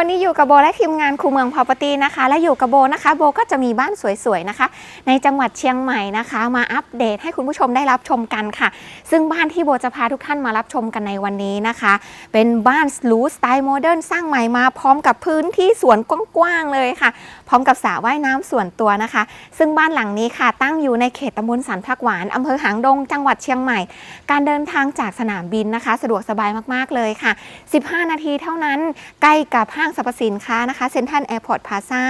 วันนี้อยู่กับโบและทีมงานครูเมือง Property นะคะ และอยู่กับโบนะคะ โบก็จะมีบ้านสวยๆนะคะ ในจังหวัดเชียงใหม่นะคะ มาอัปเดตให้คุณผู้ชมได้รับชมกันค่ะ ซึ่งบ้านที่โบจะพาทุกท่านมารับชมกันในวันนี้นะคะ เป็นบ้านหรูสไตล์โมเดิร์นสร้างใหม่มาพร้อมกับพื้นที่สวนกว้างๆเลยค่ะ พร้อมกับสระว่ายน้ำส่วนตัวนะคะ ซึ่งบ้านหลังนี้ค่ะ ตั้งอยู่ในเขตตำบลสันพักหวานอำเภอหางดง จังหวัดเชียงใหม่ การเดินทางจากสนามบินนะคะ สะดวกสบายมากๆเลยค่ะ 15 นาทีเท่านั้นใกล้กับห้างสรรพสินค้านะคะเซ็นทรัลแอร์พอร์ตพาซา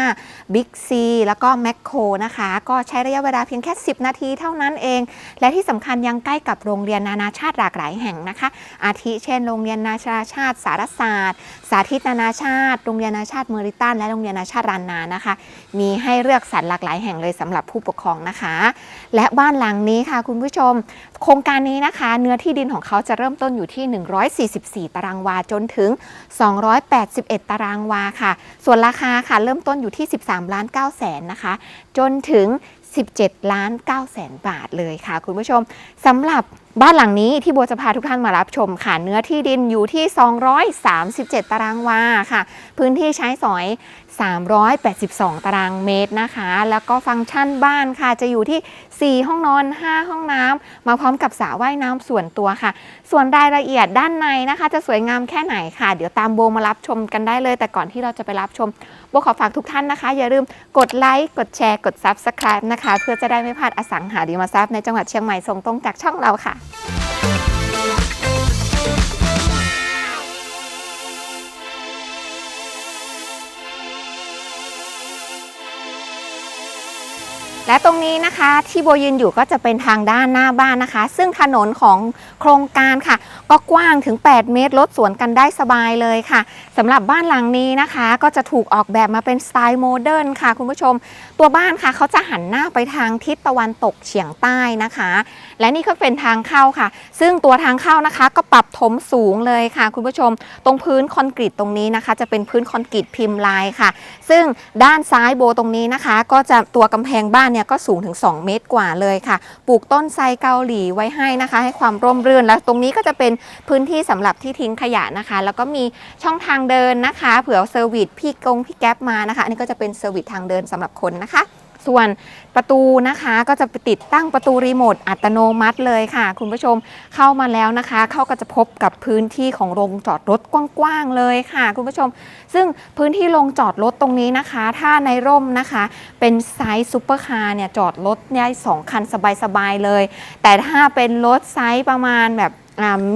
บิ๊กซีแล้วก็แมคโครนะคะ ก็ใช้ระยะเวลาเพียงแค่ 10 นาทีเท่านั้นเอง และที่สำคัญยังใกล้กับโรงเรียนนานาชาติหลากหลายแห่งนะคะ อาทิเช่น โรงเรียนนานาชาติสารศาสตร์ สาธิตนานาชาติ โรงเรียนนานาชาติเมอริตันและโรงเรียนนานาชาติรานนานะคะ มีให้เลือกสรรหลากหลายแห่งเลยสำหรับผู้ปกครองนะคะ และบ้านหลังนี้ค่ะ คุณผู้ชม โครงการนี้นะคะ เนื้อที่ดินของเขาจะเริ่มต้นอยู่ที่ 144 ตารางวาจนถึง 281 ตารางางวาค่ะ ส่วนราคาค่ะเริ่มต้นอยู่ที่ 13 ล้าน9แสนนะคะ จนถึง 17 ล้าน9แสนบาทเลยค่ะ คุณผู้ชมสำหรับ บ้านหลังนี้ที่โบจะพาทุกท่านมารับชมค่ะ เนื้อที่ดินอยู่ที่ 237 ตารางวาค่ะ พื้นที่ใช้สอย 382 ตารางเมตรนะคะ แล้วก็ฟังก์ชันบ้านค่ะ จะอยู่ที่ 4 ห้องนอน 5 ห้องน้ำมาพร้อมกับสระว่ายน้ำส่วนตัวค่ะ ส่วนรายละเอียดด้านในนะคะ จะสวยงามแค่ไหนค่ะ เดี๋ยวตามโบมารับชมกันได้เลย แต่ก่อนที่เราจะไปรับชมโบขอฝากทุกท่านนะคะ อย่าลืมกดไลค์กดแชร์กด Subscribe นะคะ เพื่อจะได้ไม่พลาดอสังหาริมทรัพย์ในจังหวัดเชียงใหม่ส่งตรงจากช่องเราค่ะ you และตรงนี้นะคะที่โบยืนอยู่ก็จะเป็นทางด้านหน้าบ้านนะคะ ซึ่งถนนของโครงการค่ะ ก็กว้างถึง 8 เมตรรถสวนกันได้สบายเลยค่ะสำหรับบ้านหลังนี้นะคะ ก็จะถูกออกแบบมาเป็นสไตล์โมเดิร์นค่ะ คุณผู้ชม ตัวบ้านค่ะเขาจะหันหน้าไปทางทิศตะวันตกเฉียงใต้นะคะ และนี่ก็เป็นทางเข้าค่ะ ซึ่งตัวทางเข้านะคะ ก็ปรับถมสูงเลยค่ะ คุณผู้ชม ตรงพื้นคอนกรีตตรงนี้นะคะ จะเป็นพื้นคอนกรีตพิมพ์ลายค่ะ ซึ่งด้านซ้ายโบตรงนี้นะคะ ก็จะตัวกำแพงบ้านเนี่ยก็สูงถึง 2 เมตรกว่าเลยค่ะ ปลูกต้นไทรเกาหลีไว้ให้นะคะ ให้ความร่มรื่น แล้วตรงนี้ก็จะเป็นพื้นที่สำหรับที่ทิ้งขยะนะคะ แล้วก็มีช่องทางเดินนะคะ เผื่อเซอร์วิสพี่กงพี่แก๊ปมานะคะ อันนี้ก็จะเป็นเซอร์วิสทางเดินสำหรับคนนะคะ ส่วนประตูนะคะก็จะติดตั้งประตูรีโมทอัตโนมัติเลยค่ะ คุณผู้ชมเข้ามาแล้วนะคะ เข้าก็จะพบกับพื้นที่ของโรงจอดรถกว้างๆเลยค่ะ คุณผู้ชม ซึ่งพื้นที่โรงจอดรถตรงนี้นะคะ ถ้าในร่มนะคะ เป็นไซส์ซูเปอร์คาร์เนี่ยจอดรถได้สองคันสบายๆเลย แต่ถ้าเป็นรถไซส์ประมาณแบบ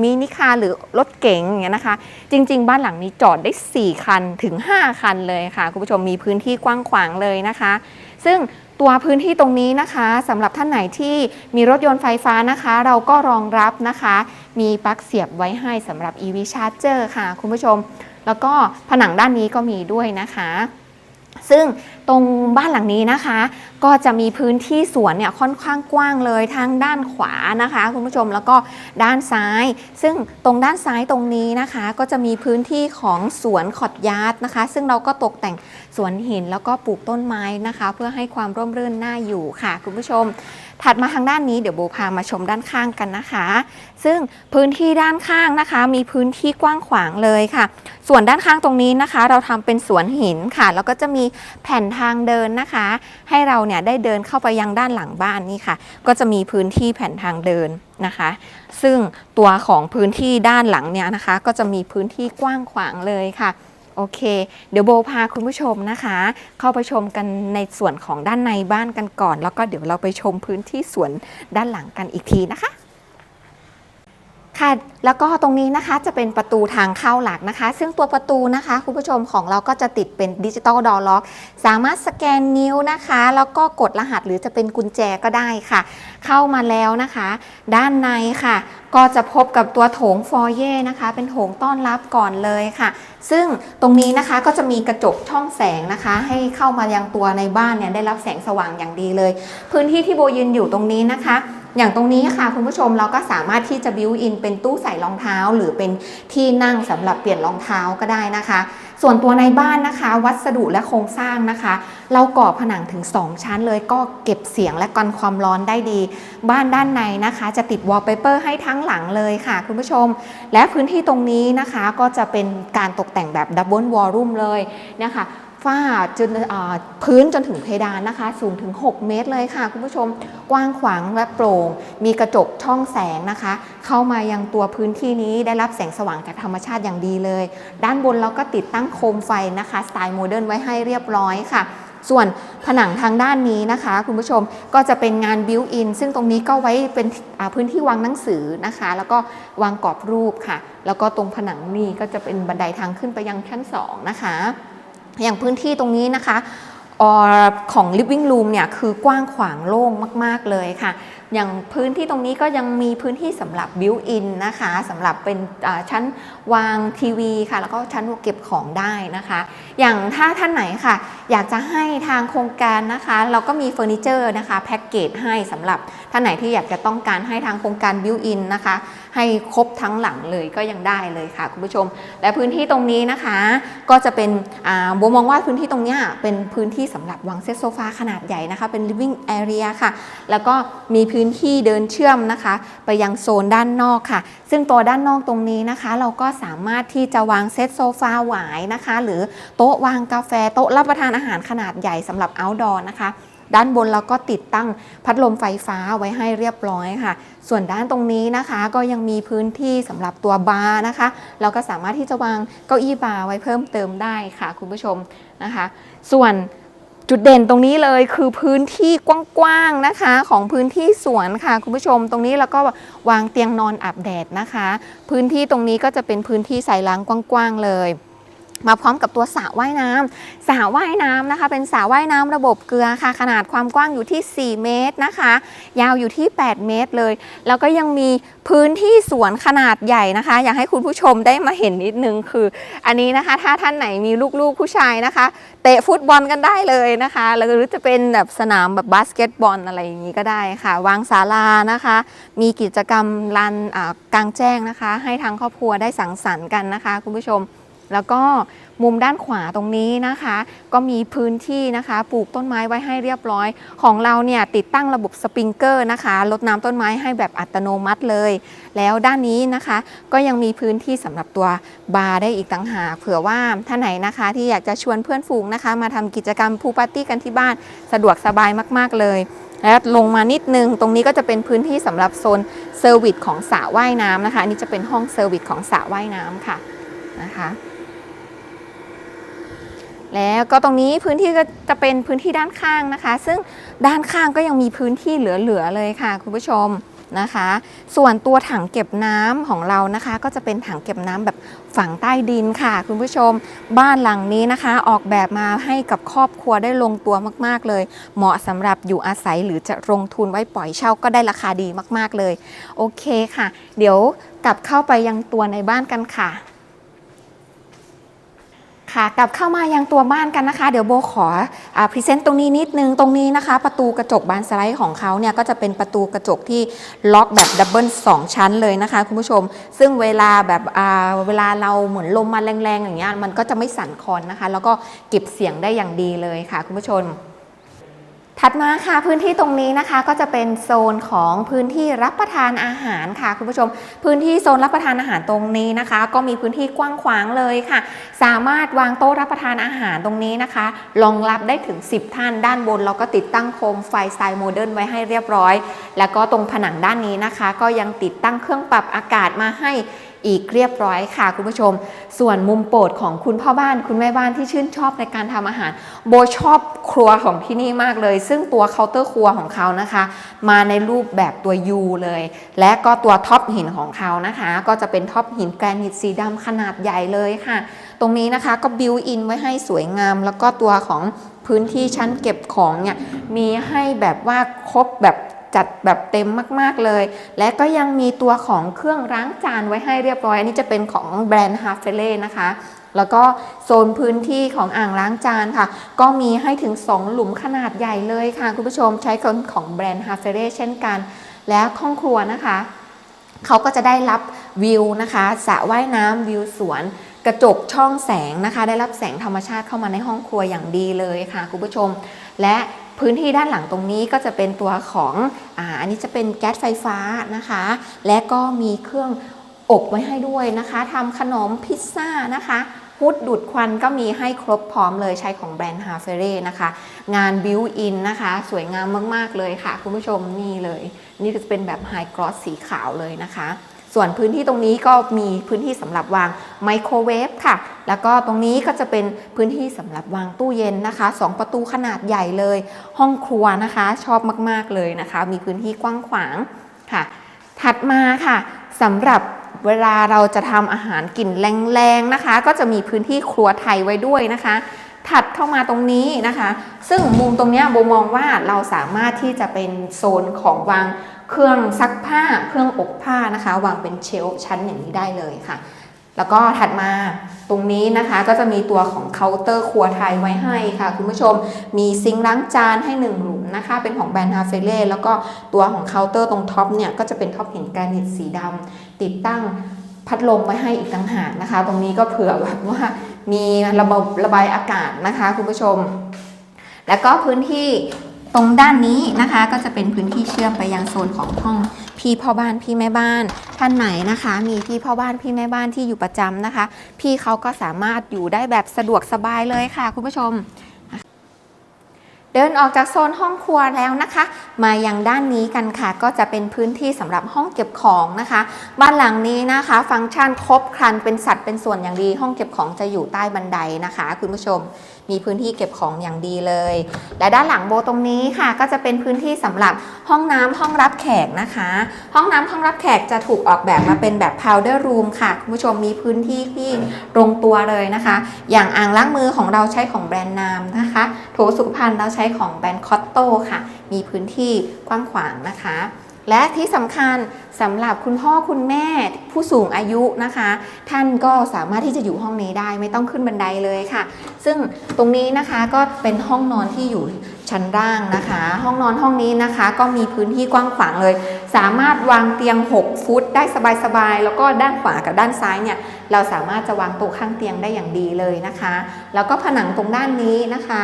มินิคาร์หรือรถเก๋งอย่างเงี้ยนะคะ จริง ๆ บ้านหลังนี้จอดได้ 4 คันถึง 5 คันเลยค่ะ คุณผู้ชมมีพื้นที่กว้างขวางเลยนะคะ ซึ่งตัวพื้นที่ตรงนี้นะคะสำหรับท่านไหนที่มีรถยนต์ไฟฟ้านะคะ เราก็รองรับนะคะ มีปลั๊กเสียบไว้ให้สำหรับ EV Charger ค่ะ คุณผู้ชม แล้วก็ผนังด้านนี้ก็มีด้วยนะคะ ซึ่ง ตรงบ้านหลังนี้นะคะ ก็จะมีพื้นที่สวนเนี่ยค่อนข้างกว้างเลยทางด้านขวานะคะ คุณผู้ชมแล้วก็ด้านซ้าย ซึ่งตรงด้านซ้ายตรงนี้นะคะ ก็จะมีพื้นที่ของสวนขอดยาร์ดนะคะ ซึ่งเราก็ตกแต่งสวนหินแล้วก็ปลูกต้นไม้นะคะ เพื่อให้ความร่มรื่นน่าอยู่ค่ะ คุณผู้ชม ถัดมาทางด้านนี้เดี๋ยวโบพามาชมด้านข้างกันนะคะ ซึ่งพื้นที่ด้านข้างนะคะ มีพื้นที่กว้างขวางเลยค่ะ ส่วนด้านข้างตรงนี้นะคะ เราทำเป็นสวนหินค่ะ แล้วก็จะมีแผ่นทางเดินนะคะ ให้เราเนี่ยได้เดินเข้าไปยังด้านหลังบ้านนี่ค่ะ ก็จะมีพื้นที่แผ่นทางเดินนะคะ ซึ่งตัวของพื้นที่ด้านหลังเนี่ยนะคะ ก็จะมีพื้นที่กว้างขวางเลยค่ะโอเค เดี๋ยวโบพาคุณผู้ชมนะคะ เข้าไปชมกันในส่วนของด้านในบ้านกันก่อน แล้วก็เดี๋ยวเราไปชมพื้นที่สวนด้านหลังกันอีกทีนะคะ ค่ะแล้วก็ตรงนี้นะคะจะเป็นประตูทางเข้าหลักนะคะ ซึ่งตัวประตูนะคะคุณผู้ชมของเราก็จะติดเป็นดิจิตอลดอล็อกสามารถสแกนนิ้วนะคะ แล้วก็กดรหัสหรือจะเป็นกุญแจก็ได้ค่ะ เข้ามาแล้วนะคะ ด้านในค่ะ ก็จะพบกับตัวโถงฟอยเย่นะคะ เป็นโถงต้อนรับก่อนเลยค่ะ ซึ่งตรงนี้นะคะก็จะมีกระจกช่องแสงนะคะ ให้เข้ามายังตัวในบ้านเนี่ยได้รับแสงสว่างอย่างดีเลย พื้นที่ที่โบยืนอยู่ตรงนี้นะคะ อย่างตรงนี้ค่ะคุณผู้ชมเราก็สามารถที่จะบิวอินเป็นตู้ใส่รองเท้า หรือเป็นที่นั่งสำหรับเปลี่ยนรองเท้าก็ได้นะคะ ส่วนตัวในบ้านนะคะ วัสดุและโครงสร้างนะคะ เราก่อผนังถึง 2 ชั้นเลยก็เก็บเสียงและกันความร้อนได้ดี บ้านด้านในนะคะ จะติดวอลเปเปอร์ให้ทั้งหลังเลยค่ะ คุณผู้ชม และพื้นที่ตรงนี้นะคะก็จะเป็นการตกแต่งแบบดับเบิลวอลลุ่มเลยนะคะ ฝ้าจนพื้นจนถึงเพดานนะคะ สูงถึง 6 เมตรเลยค่ะ คุณผู้ชมกว้างขวางและโปร่ง มีกระจกช่องแสงนะคะ เข้ามายังตัวพื้นที่นี้ได้รับแสงสว่างจากธรรมชาติอย่างดีเลย ด้านบนเราก็ติดตั้งโคมไฟนะคะสไตล์โมเดิร์นไว้ให้เรียบร้อยค่ะส่วนผนังทางด้านนี้นะคะ คุณผู้ชมก็จะเป็นงานบิวอินซึ่งตรงนี้ก็ไว้เป็นพื้นที่วางหนังสือนะคะ แล้วก็วางกรอบรูปค่ะ แล้วก็ตรงผนังนี่ก็จะเป็นบันไดทางขึ้นไปยังชั้น 2 นะคะ อย่างพื้นที่ตรงนี้นะคะออของ living room เนี่ยคือกว้างขวางโล่งมาก ๆ เลยค่ะ อย่างพื้นที่ตรงนี้ก็ยังมีพื้นที่สำหรับ built in นะคะสำหรับเป็นชั้นวางทีวีค่ะ แล้วก็ชั้นเก็บของได้นะคะ อย่างถ้าท่านไหนค่ะ อยากจะให้ทางโครงการนะคะ เราก็มีเฟอร์นิเจอร์นะคะแพ็กเกจให้สำหรับท่านไหนที่อยากจะต้องการให้ทางโครงการ built in นะคะ ให้ครบทั้งหลังเลยก็ยังได้เลยค่ะคุณผู้ชม และพื้นที่ตรงนี้นะคะ ก็จะเป็นอ่าโบมองว่าพื้นที่ตรงนี้เป็นพื้นที่สำหรับวางเซตโซฟาขนาดใหญ่นะคะเป็น living area ค่ะ แล้วก็มีพื้นื้นที่เดินเชื่อมนะคะ ไปยังโซนด้านนอกค่ะ ซึ่งตัวด้านนอกตรงนี้นะคะ เราก็สามารถที่จะวางเซตโซฟาหวายนะคะ หรือโต๊ะวางกาแฟโต๊ะรับประทานอาหารขนาดใหญ่สำหรับ outdoor นะคะด้านบนเราก็ติดตั้งพัดลมไฟฟ้าไว้ให้เรียบร้อยค่ะ ส่วนด้านตรงนี้นะคะก็ยังมีพื้นที่สำหรับตัวบาร์นะคะ เราก็สามารถที่จะวางเก้าอี้บาร์ไว้เพิ่มเติมได้ค่ะคุณผู้ชมนะคะ ส่วน จุดเด่นตรงนี้เลยคือพื้นที่กว้างๆนะคะ ของพื้นที่สวนค่ะคุณผู้ชมตรงนี้เราก็วางเตียงนอนอาบแดดนะคะ พื้นที่ตรงนี้ก็จะเป็นพื้นที่ใส่ล้างกว้างๆเลย มาพร้อมกับตัวสระว่ายน้ำสระว่ายน้ำนะคะ เป็นสระว่ายน้ำระบบเกลือค่ะ ขนาดความกว้างอยู่ที่ 4 เมตรนะคะ ยาวอยู่ที่ 8 เมตรเลย แล้วก็ยังมีพื้นที่สวนขนาดใหญ่นะคะ อยากให้คุณผู้ชมได้มาเห็นนิดนึงคือ อันนี้นะคะ ถ้าท่านไหนมีลูกๆผู้ชายนะคะ เตะฟุตบอลกันได้เลยนะคะหรือจะเป็นแบบสนามแบบบาสเกตบอลอะไรอย่างนี้ก็ได้ค่ะ วางศาลานะคะ มีกิจกรรมลานกลางแจ้งนะคะ ให้ทางครอบครัวได้สังสรรค์กันนะคะ คุณผู้ชม แล้วก็มุมด้านขวาตรงนี้นะคะ ก็มีพื้นที่นะคะ ปลูกต้นไม้ไว้ให้เรียบร้อย ของเราเนี่ยติดตั้งระบบสปริงเกอร์นะคะลดน้ำต้นไม้ให้แบบอัตโนมัติเลย แล้วด้านนี้นะคะ ก็ยังมีพื้นที่สำหรับตัวบาร์ได้อีกต่างหากเผื่อว่าท่านไหนนะคะที่อยากจะชวนเพื่อนฝูงนะคะ มาทำกิจกรรมพูปาร์ตี้กันที่บ้านสะดวกสบายมาก ๆ เลยแล้วลงมานิดนึง ตรงนี้ก็จะเป็นพื้นที่สำหรับโซนเซอร์วิสของสระว่ายน้ำนะคะอันนี้จะเป็นห้องเซอร์วิสของสระว่ายน้ำค่ะนะคะ แล้วก็ตรงนี้พื้นที่ก็จะเป็นพื้นที่ด้านข้างนะคะ ซึ่งด้านข้างก็ยังมีพื้นที่เหลือๆเลยค่ะคุณผู้ชมนะคะ ส่วนตัวถังเก็บน้ำของเรานะคะ ก็จะเป็นถังเก็บน้ำแบบฝังใต้ดินค่ะ คุณผู้ชม บ้านหลังนี้นะคะ ออกแบบมาให้กับครอบครัวได้ลงตัวมาก ๆ เลย เหมาะสำหรับอยู่อาศัยหรือจะลงทุนไว้ปล่อยเช่าก็ได้ราคาดีมาก ๆ เลย โอเคค่ะ เดี๋ยวกลับเข้าไปยังตัวในบ้านกันค่ะ ค่ะกลับเข้ามายังตัวบ้านกันนะคะ เดี๋ยวโบขอพรีเซนต์ตรงนี้นิดนึงตรงนี้นะคะ ประตูกระจกบานสไลด์ของเขาเนี่ยก็จะเป็นประตูกระจกที่ล็อกแบบดับเบิลสองชั้นเลยนะคะ คุณผู้ชม ซึ่งเวลาแบบเวลาเราเหมือนลมมาแรงๆอย่างเงี้ยมันก็จะไม่สั่นคลอนนะคะ แล้วก็เก็บเสียงได้อย่างดีเลยค่ะ คุณผู้ชม ถัดมาค่ะพื้นที่ตรงนี้นะคะก็จะเป็นโซนของพื้นที่รับประทานอาหารค่ะคุณผู้ชม พื้นที่โซนรับประทานอาหารตรงนี้นะคะ ก็มีพื้นที่กว้างขวางเลยค่ะ สามารถวางโต๊ะรับประทานอาหารตรงนี้นะคะรองรับได้ถึง 10 ท่านด้านบนเราก็ติดตั้งโคมไฟสไตล์โมเดิร์นไว้ให้เรียบร้อย แล้วก็ตรงผนังด้านนี้นะคะ ก็ยังติดตั้งเครื่องปรับอากาศมาให้ อีกเรียบร้อยค่ะคุณผู้ชม ส่วนมุมโปรดของคุณพ่อบ้านคุณแม่บ้านที่ชื่นชอบในการทำอาหาร โบชอบครัวของที่นี่มากเลย ซึ่งตัวเคาน์เตอร์ครัวของเขานะคะ มาในรูปแบบตัว U เลย และก็ตัวท็อปหินของเขานะคะ ก็จะเป็นท็อปหินแกรนิตสีดำขนาดใหญ่เลยค่ะ ตรงนี้นะคะก็บิวอินไว้ให้สวยงาม แล้วก็ตัวของพื้นที่ชั้นเก็บของเนี่ยมีให้แบบว่าครบแบบ จัดแบบเต็มมาก ๆ เลย และก็ยังมีตัวของเครื่องล้างจานไว้ให้เรียบร้อย อันนี้จะเป็นของแบรนด์ฮาเฟเล่นะคะ แล้วก็โซนพื้นที่ของอ่างล้างจานค่ะ ก็มีให้ถึง 2 หลุมขนาดใหญ่เลยค่ะ คุณผู้ชมใช้คนของแบรนด์ฮาเฟเล่เช่นกัน แล้วห้องครัวนะคะเขาก็จะได้รับวิวนะคะสระว่ายน้ำวิวสวนกระจกช่องแสงนะคะ ได้รับแสงธรรมชาติเข้ามาในห้องครัวอย่างดีเลยค่ะคุณผู้ชม และ พื้นที่ด้านหลังตรงนี้ก็จะเป็นตัวของอ่าอันนี้จะเป็นแก๊สไฟฟ้านะคะ และก็มีเครื่องอบไว้ให้ด้วยนะคะทำขนมพิซซ่านะคะฮุดดูดควันก็มีให้ครบพร้อมเลยใช้ของแบรนด์ฮาเฟเร่นะคะ งานบิวอินนะคะ สวยงามมาก ๆ เลยค่ะ คุณผู้ชมนี่เลย นี่จะเป็นแบบไฮกรอสสีขาวเลยนะคะ ส่วนพื้นที่ตรงนี้ก็มีพื้นที่สำหรับวางไมโครเวฟค่ะ แล้วก็ตรงนี้ก็จะเป็นพื้นที่สำหรับวางตู้เย็นนะคะ 2 ประตูขนาดใหญ่เลย ห้องครัวนะคะ ชอบมาก ๆ เลยนะคะ มีพื้นที่กว้างขวางค่ะ ถัดมาค่ะสำหรับเวลาเราจะทำอาหารกลิ่นแรงๆนะคะ ก็จะมีพื้นที่ครัวไทยไว้ด้วยนะคะ ถัดเข้ามาตรงนี้นะคะ ซึ่งมุมตรงนี้โบมองว่าเราสามารถที่จะเป็นโซนของวาง เครื่องซักผ้า เครื่องอบผ้านะคะ วางเป็นเชลฟ์ชั้นอย่างนี้ได้เลยค่ะ แล้วก็ถัดมาตรงนี้นะคะก็จะมีตัวของเคาน์เตอร์ครัวไทยไว้ให้ค่ะ คุณผู้ชมมีซิงค์ล้างจานให้หนึ่งหลุมนะคะ เป็นของแบรนด์ฮาเฟเล่แล้วก็ตัวของเคาน์เตอร์ตรงท็อปเนี่ยก็จะเป็นท็อปหินแกรนิตสีดำติดตั้งพัดลมไว้ให้อีกต่างหากนะคะ ตรงนี้ก็เผื่อแบบว่ามีระบบระบายอากาศนะคะ คุณผู้ชม แล้วก็พื้นที่ ตรงด้านนี้นะคะก็จะเป็นพื้นที่เชื่อมไปยังโซนของห้องพี่พ่อบ้านพี่แม่บ้าน ท่านไหนนะคะ มีพี่พ่อบ้านพี่แม่บ้านที่อยู่ประจำนะคะ พี่เขาก็สามารถอยู่ได้แบบสะดวกสบายเลยค่ะ คุณผู้ชม เดินออกจากโซนห้องครัวแล้วนะคะ มายังด้านนี้กันค่ะ ก็จะเป็นพื้นที่สำหรับห้องเก็บของนะคะ บ้านหลังนี้นะคะ ฟังก์ชันครบครันเป็นสัดเป็นส่วนอย่างดี ห้องเก็บของจะอยู่ใต้บันไดนะคะ คุณผู้ชมมีพื้นที่เก็บของอย่างดีเลย และด้านหลังโบตรงนี้ค่ะ ก็จะเป็นพื้นที่สำหรับห้องน้ำห้องรับแขกนะคะ ห้องน้ำห้องรับแขกจะถูกออกแบบมาเป็นแบบ powder room ค่ะคุณผู้ชมมีพื้นที่ที่ตรงตัวเลยนะคะ อย่างอ่างล้างมือของเราใช้ของแบรนด์นามนะคะโถสุขภัณฑ์เราใช้ช้ของแบรนด์คอตโต้ค่ะ มีพื้นที่กว้างขวางนะคะ และที่สำคัญสำหรับคุณพ่อคุณแม่ผู้สูงอายุนะคะ ท่านก็สามารถที่จะอยู่ห้องนี้ได้ไม่ต้องขึ้นบันไดเลยค่ะ ซึ่งตรงนี้นะคะก็เป็นห้องนอนที่อยู่ชั้นล่างนะคะ ห้องนอนห้องนี้นะคะ ก็มีพื้นที่กว้างขวางเลย สามารถวางเตียง 6 ฟุตได้สบายๆ แล้วก็ด้านขวากับด้านซ้ายเนี่ย เราสามารถจะวางโต๊ะข้างเตียงได้อย่างดีเลยนะคะ แล้วก็ผนังตรงด้านนี้นะคะ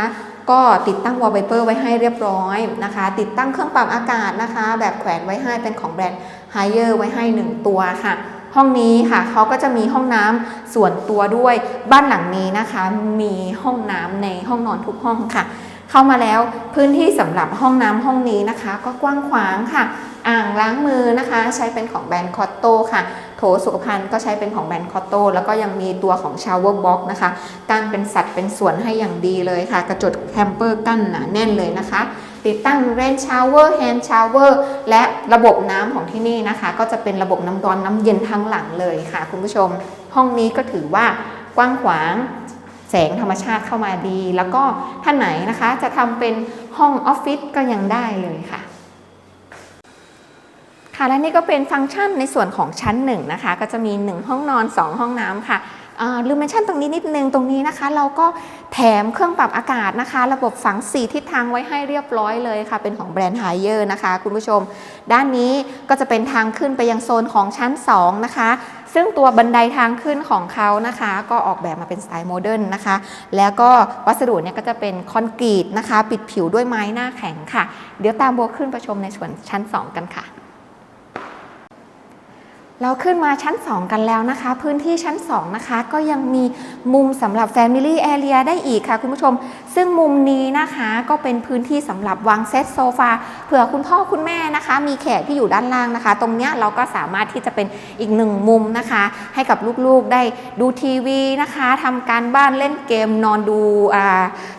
ก็ติดตั้งวอลเปเปอร์ไว้ให้เรียบร้อยนะคะ ติดตั้งเครื่องปรับอากาศนะคะ แบบแขวนไว้ให้เป็นของแบรนด์ h i เ e r ไว้ให้ 1 ตัวค่ะ ห้องนี้ค่ะเขาก็จะมีห้องน้ำส่วนตัวด้วยบ้านหลังนี้นะคะ มีห้องน้ำในห้องนอนทุกห้องค่ะ เข้ามาแล้วพื้นที่สำหรับห้องน้ำห้องนี้นะคะ ก็กว้างขวางค่ะ อ่างล้างมือนะคะใช้เป็นของแบรนด์คอตโต้ค่ะ โถสุขภัณฑ์ก็ใช้เป็นของแบรนด์คอตโต้แล้วก็ยังมีตัวของชาวเวอร์บ็อกนะคะกั้นเป็นสัดเป็นส่วนให้อย่างดีเลยค่ะ กระจกแคมเปอร์กั้นหนาแน่นเลยนะคะ ติดตั้งเรนชาวเวอร์แฮนด์ชาวเวอร์และระบบน้ำของที่นี่นะคะ ก็จะเป็นระบบน้ำร้อนน้ำเย็นทั้งหลังเลยค่ะ คุณผู้ชม ห้องนี้ก็ถือว่ากว้างขวางแสงธรรมชาติเข้ามาดี แล้วก็ท่านไหนนะคะจะทำเป็นห้องออฟฟิศก็ยังได้เลยค่ะ ค่ะและนี่ก็เป็นฟังก์ชันในส่วนของชั้นหนึ่งนะคะก็จะมี 1 ห้องนอน 2 ห้องน้ำค่ะลืมเมนชั่นตรงนี้นิดนึงตรงนี้นะคะ เราก็แถมเครื่องปรับอากาศนะคะ ระบบฝัง 4 ทิศทางไว้ให้เรียบร้อยเลยค่ะ เป็นของแบรนด์ไฮเออร์นะคะ คุณผู้ชม ด้านนี้ก็จะเป็นทางขึ้นไปยังโซนของชั้น 2 นะคะ ซึ่งตัวบันไดทางขึ้นของเขานะคะ ก็ออกแบบมาเป็นสไตล์โมเดิร์นนะคะ แล้วก็วัสดุเนี่ยก็จะเป็นคอนกรีตนะคะ ปิดผิวด้วยไม้หน้าแข็งค่ะ เดี๋ยวตามโบวขึ้นไปชมในส่วนชั้น 2 กันค่ะ เราขึ้นมาชั้น 2 กันแล้วนะคะ พื้นที่ชั้น 2 นะคะ ก็ยังมีมุมสำหรับ Family Area ได้อีกค่ะ คุณผู้ชม ซึ่งมุมนี้นะคะก็เป็นพื้นที่สำหรับวางเซตโซฟาเผื่อคุณพ่อคุณแม่นะคะ มีแขกที่อยู่ด้านล่างนะคะ ตรงเนี้ยเราก็สามารถที่จะเป็นอีกหนึ่งมุมนะคะ ให้กับลูกๆได้ดูทีวีนะคะทำการบ้านเล่นเกมนอนดู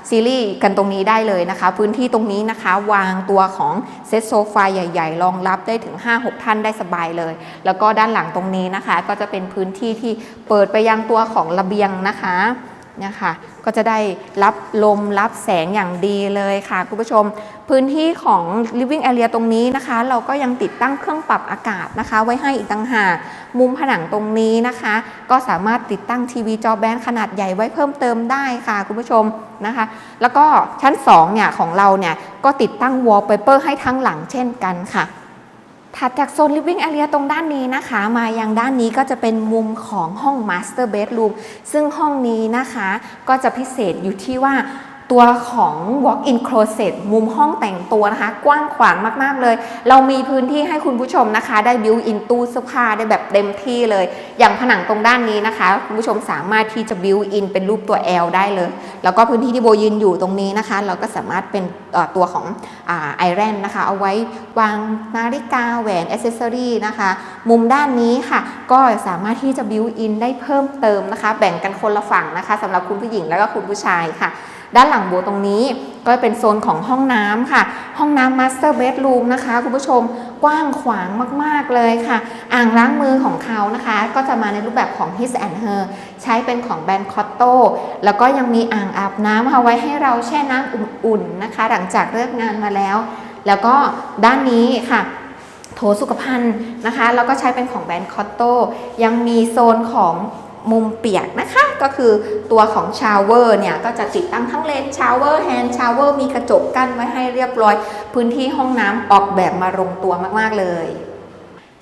ซีรีส์กันตรงนี้ได้เลยนะคะ พื้นที่ตรงนี้นะคะ วางตัวของเซตโซฟาใหญ่ ๆ รองรับได้ถึง 5-6 ท่านได้สบายเลย แล้วก็ด้านานหลังตรงนี้นะคะ ก็จะเป็นพื้นที่ที่เปิดไปยังตัวของระเบียงนะคะนี่ยค่ะก็จะได้รับลมรับแสงอย่างดีเลยค่ะคุณผู้ชม พื้นที่ของ living area ตรงนี้นะคะ เราก็ยังติดตั้งเครื่องปรับอากาศนะคะ ไว้ให้อีกต่างหากมุมผนังตรงนี้นะคะ ก็สามารถติดตั้งทีวีจอแบนขนาดใหญ่ไว้เพิ่มเติมได้ค่ะคุณผู้ชมนะคะ แล้วก็ชั้น2เนี่ยของเราเนี่ยก็ติดตั้ง wallpaper ให้ทั้งหลังเช่นกันค่ะ ถัดจากโซน living area ตรงด้านนี้นะคะ มายังด้านนี้ก็จะเป็นมุมของห้อง master bedroom ซึ่งห้องนี้นะคะก็จะพิเศษอยู่ที่ว่า ตัวของ walk-in closet มุมห้องแต่งตัวนะคะ กว้างขวางมาก ๆ เลย เรามีพื้นที่ให้คุณผู้ชมนะคะ ได้ built in ตู้เสื้อผ้าได้แบบเต็มที่เลย อย่างผนังตรงด้านนี้นะคะ คุณผู้ชมสามารถที่จะ built in เป็นรูปตัว L ได้เลย แล้วก็พื้นที่ที่โบยืนอยู่ตรงนี้นะคะ เราก็สามารถเป็นตัวของไอแรนนะคะ เอาไว้วางนาฬิกาแหวนอ c เซอรีนะคะ มุมด้านนี้ค่ะ ก็สามารถที่จะ built in ได้เพิ่มเติมนะคะ แบ่งกันคนละฝั่งนะคะสำหรับคุณผู้หญิงแล้วก็คุณผู้ชายค่ะ ด้านหลังโบตรงนี้ก็เป็นโซนของห้องน้ำค่ะ ห้องน้ำ Master Bedroom นะคะคุณผู้ชมกว้างขวางมาก ๆ เลยค่ะ อ่างล้างมือของเขานะคะ ก็จะมาในรูปแบบของ His and Her ใช้เป็นของแบรนด์คอตโตแล้วก็ยังมีอ่างอาบน้ำเอาไว้ให้เราแช่น้ำอุ่น ๆ นะคะ หลังจากเลิกงานมาแล้ว แล้วก็ด้านนี้ค่ะโถสุขภัณฑ์นะคะ แล้วก็ใช้เป็นของแบรนด์คอตโตยังมีโซนของ มุมเปียกนะคะ ก็คือตัวของชาวเวอร์เนี่ย ก็จะติดตั้งทั้งเลนชาวเวอร์แฮนด์ชาวเวอร์มีกระจกกั้นไว้ให้เรียบร้อย พื้นที่ห้องน้ำออกแบบมาลงตัวมาก ๆ เลย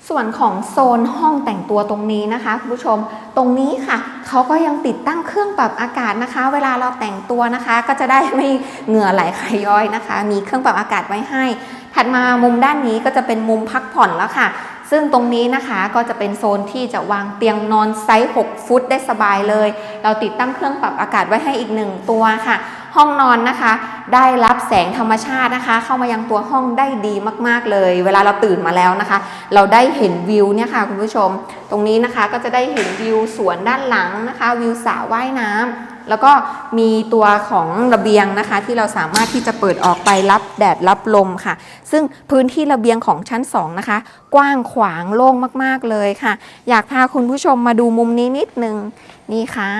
ส่วนของโซนห้องแต่งตัวตรงนี้นะคะคุณผู้ชมตรงนี้ค่ะเขาก็ยังติดตั้งเครื่องปรับอากาศนะคะ เวลาเราแต่งตัวนะคะ ก็จะได้ไม่เหงื่อไหลขย้อยนะคะ มีเครื่องปรับอากาศไว้ให้ ถัดมามุมด้านนี้ก็จะเป็นมุมพักผ่อนแล้วค่ะ ซึ่งตรงนี้นะคะก็จะเป็นโซนที่จะวางเตียงนอนไซส์ 6 ฟุตได้สบายเลย เราติดตั้งเครื่องปรับอากาศไว้ให้อีกหนึ่งตัวค่ะ ห้องนอนนะคะ ได้รับแสงธรรมชาตินะคะ เข้ามายังตัวห้องได้ดีมากๆเลย เวลาเราตื่นมาแล้วนะคะ เราได้เห็นวิวเนี่ยค่ะคุณผู้ชม ตรงนี้นะคะก็จะได้เห็นวิวสวนด้านหลังนะคะ วิวสระว่ายน้ำ แล้วก็มีตัวของระเบียงนะคะ ที่เราสามารถที่จะเปิดออกไปรับแดดรับลมค่ะ ซึ่งพื้นที่ระเบียงของชั้น 2 นะคะ กว้างขวางโล่งมากๆเลยค่ะ อยากพาคุณผู้ชมมาดูมุมนี้นิดนึงนี่ค่ะ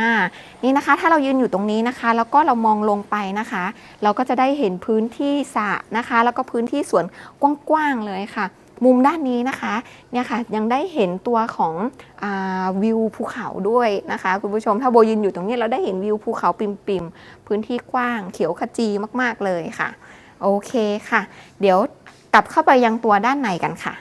นี่นะคะถ้าเรายืนอยู่ตรงนี้นะคะ แล้วก็เรามองลงไปนะคะ เราก็จะได้เห็นพื้นที่สระนะคะ แล้วก็พื้นที่สวนกว้างๆเลยค่ะ มุมด้านนี้นะคะเนี่ยค่ะยังได้เห็นตัวของอวิวภูเขาด้วยนะคะคุณผู้ชมถ้าโบยืนอยู่ตรงนี้เราได้เห็นวิวภูเขาปิ่มๆพื้นที่กว้างเขียวขจีมาก ๆเลยค่ะ โอเคค่ะ เดี๋ยวกลับเข้าไปยังตัวด้านในกันค่ะ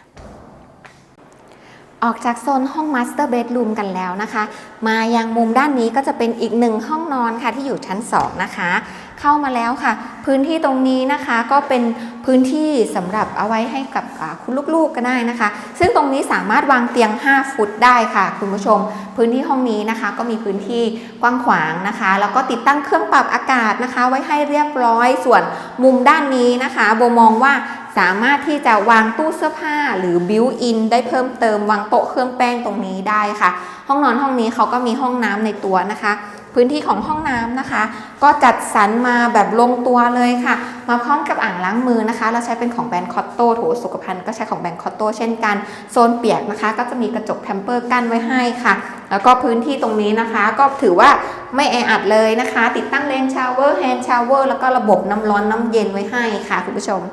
ออกจากโซนห้อง Master Bedroom กันแล้วนะคะ มายังมุมด้านนี้ก็จะเป็นอีกหนึ่งห้องนอนค่ะที่อยู่ชั้น 2 นะคะ เข้ามาแล้วค่ะ พื้นที่ตรงนี้นะคะก็เป็นพื้นที่สำหรับเอาไว้ให้กับคุณลูกๆก็ได้นะคะ ซึ่งตรงนี้สามารถวางเตียง 5 ฟุตได้ค่ะ คุณผู้ชม พื้นที่ห้องนี้นะคะ ก็มีพื้นที่กว้างขวางนะคะ แล้วก็ติดตั้งเครื่องปรับอากาศนะคะ ไว้ให้เรียบร้อย ส่วนมุมด้านนี้นะคะโบมองว่าสามารถที่จะวางตู้เสื้อผ้าหรือบิวอินได้เพิ่มเติมวางโต๊ะเครื่องแป้งตรงนี้ได้ค่ะ ห้องนอนห้องนี้เขาก็มีห้องน้ำในตัวนะคะ พื้นที่ของห้องน้ำนะคะ ก็จัดสรรมาแบบลงตัวเลยค่ะ มาพร้อมกับอ่างล้างมือนะคะ เราใช้เป็นของแบรนด์คอตโต้โถสุขภัณฑ์ก็ใช้ของแบรนด์คอตโต้เช่นกัน โซนเปียกนะคะ ก็จะมีกระจกแทมเปอร์กั้นไว้ให้ค่ะ แล้วก็พื้นที่ตรงนี้นะคะ ก็ถือว่าไม่แออัดเลยนะคะ ติดตั้งเลนชาวเวอร์แฮนด์ชาวเวอร์แล้วก็ระบบน้ำร้อนน้ำเย็นไว้ให้ค่ะคุณผู้ชม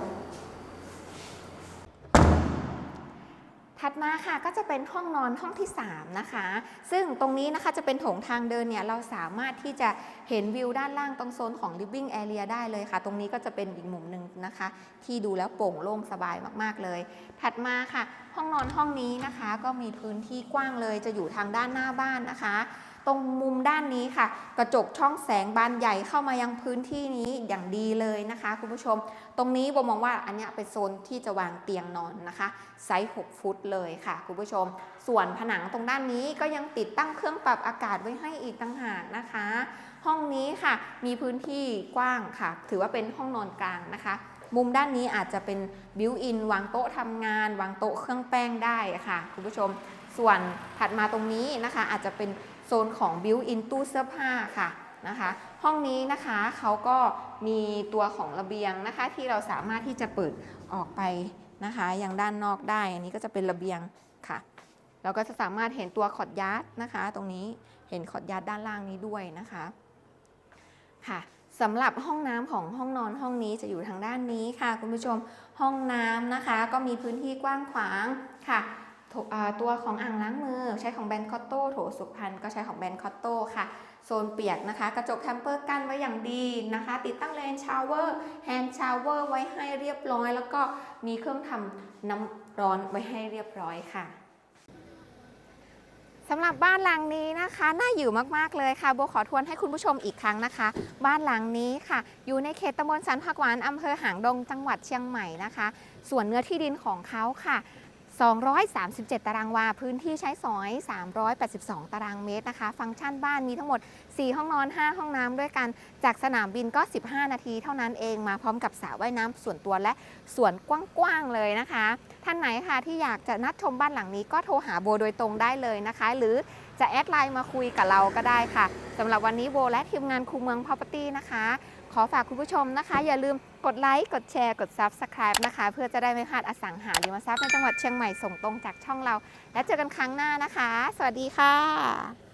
ถัดมาค่ะก็จะเป็นห้องนอนห้องที่ 3 นะคะ ซึ่งตรงนี้นะคะจะเป็นโถงทางเดินเนี่ยเราสามารถที่จะเห็นวิวด้านล่างตรงโซนของ living area ได้เลยค่ะ ตรงนี้ก็จะเป็นอีกมุมหนึ่งนะคะ ที่ดูแล้วโปร่งโล่งสบายมากๆเลย ถัดมาค่ะ ห้องนอนห้องนี้นะคะ ก็มีพื้นที่กว้างเลยจะอยู่ทางด้านหน้าบ้านนะคะ ตรงมุมด้านนี้ค่ะ กระจกช่องแสงบานใหญ่เข้ามายังพื้นที่นี้อย่างดีเลยนะคะ คุณผู้ชม ตรงนี้โบมองว่าอันนี้เป็นโซนที่จะวางเตียงนอนนะคะไซส์ 6 ฟุตเลยค่ะ คุณผู้ชม ส่วนผนังตรงด้านนี้ก็ยังติดตั้งเครื่องปรับอากาศไว้ให้อีกต่างหากนะคะ ห้องนี้ค่ะมีพื้นที่กว้างค่ะ ถือว่าเป็นห้องนอนกลางนะคะมุมด้านนี้อาจจะเป็นบิวอินวางโต๊ะทำงาน วางโต๊ะเครื่องแป้งได้ค่ะ คุณผู้ชม ส่วนถัดมาตรงนี้นะคะ อาจจะเป็น ซนของบิวอินตู้เสื้อผ้าค่ะนะคะ ห้องนี้นะคะเขาก็มีตัวของระเบียงนะคะ ที่เราสามารถที่จะเปิดออกไปนะคะอยังด้านนอกได้ อันนี้ก็จะเป็นระเบียงค่ะ เราก็จะสามารถเห็นตัวขอดยาร์ดนะคะ ตรงนี้เห็นขอดยาร์ดด้านล่างนี้ด้วยนะคะค่ะสำหรับห้องน้ำของห้องนอนห้องนี้จะอยู่ทางด้านนี้ค่ะ คุณผู้ชมห้องน้ำนะคะ ก็มีพื้นที่กว้างขวางค่ะ ตัวของอ่างล้างมือใช้ของแบรนด์คอตโต้โถสุขภัณฑ์ก็ใช้ของแบรนด์คอตโต้ค่ะ โซนเปียกนะคะ กระจกแคมเปอร์กั้นไว้อย่างดีนะคะ ติดตั้งเลนชาวเวอร์แฮนด์ชาวเวอร์ไว้ให้เรียบร้อย แล้วก็มีเครื่องทำน้ำร้อนไว้ให้เรียบร้อยค่ะสำหรับบ้านหลังนี้นะคะ น่าอยู่มากๆเลยค่ะโบขอทวนให้คุณผู้ชมอีกครั้งนะคะ บ้านหลังนี้ค่ะ อยู่ในเขตตำบลสันผักหวานอำเภอหางดงจังหวัดเชียงใหม่นะคะ ส่วนเนื้อที่ดินของเขาค่ะ 237 ตารางวา พื้นที่ใช้สอย 382 ตารางเมตรนะคะ ฟังก์ชันบ้านมีทั้งหมด 4 ห้องนอน 5 ห้องน้ำด้วยกัน จากสนามบินก็ 15 นาทีเท่านั้นเอง มาพร้อมกับสระว่ายน้ำส่วนตัวและสวนกว้างๆเลยนะคะ ท่านไหนค่ะที่อยากจะนัดชมบ้านหลังนี้ก็โทรหาโบโดยตรงได้เลยนะคะ หรือจะแอดไลน์มาคุยกับเราก็ได้ค่ะสำหรับวันนี้โบและทีมงานคูเมืองพ p r o p e r t y นะคะ ขอฝากคุณผู้ชมนะคะ อย่าลืมกดไลค์ กดแชร์ กด Subscribe นะคะ เพื่อจะได้ไม่พลาดอสังหาริมทรัพย์ในจังหวัดเชียงใหม่ส่งตรงจากช่องเรา และเจอกันครั้งหน้านะคะ สวัสดีค่ะ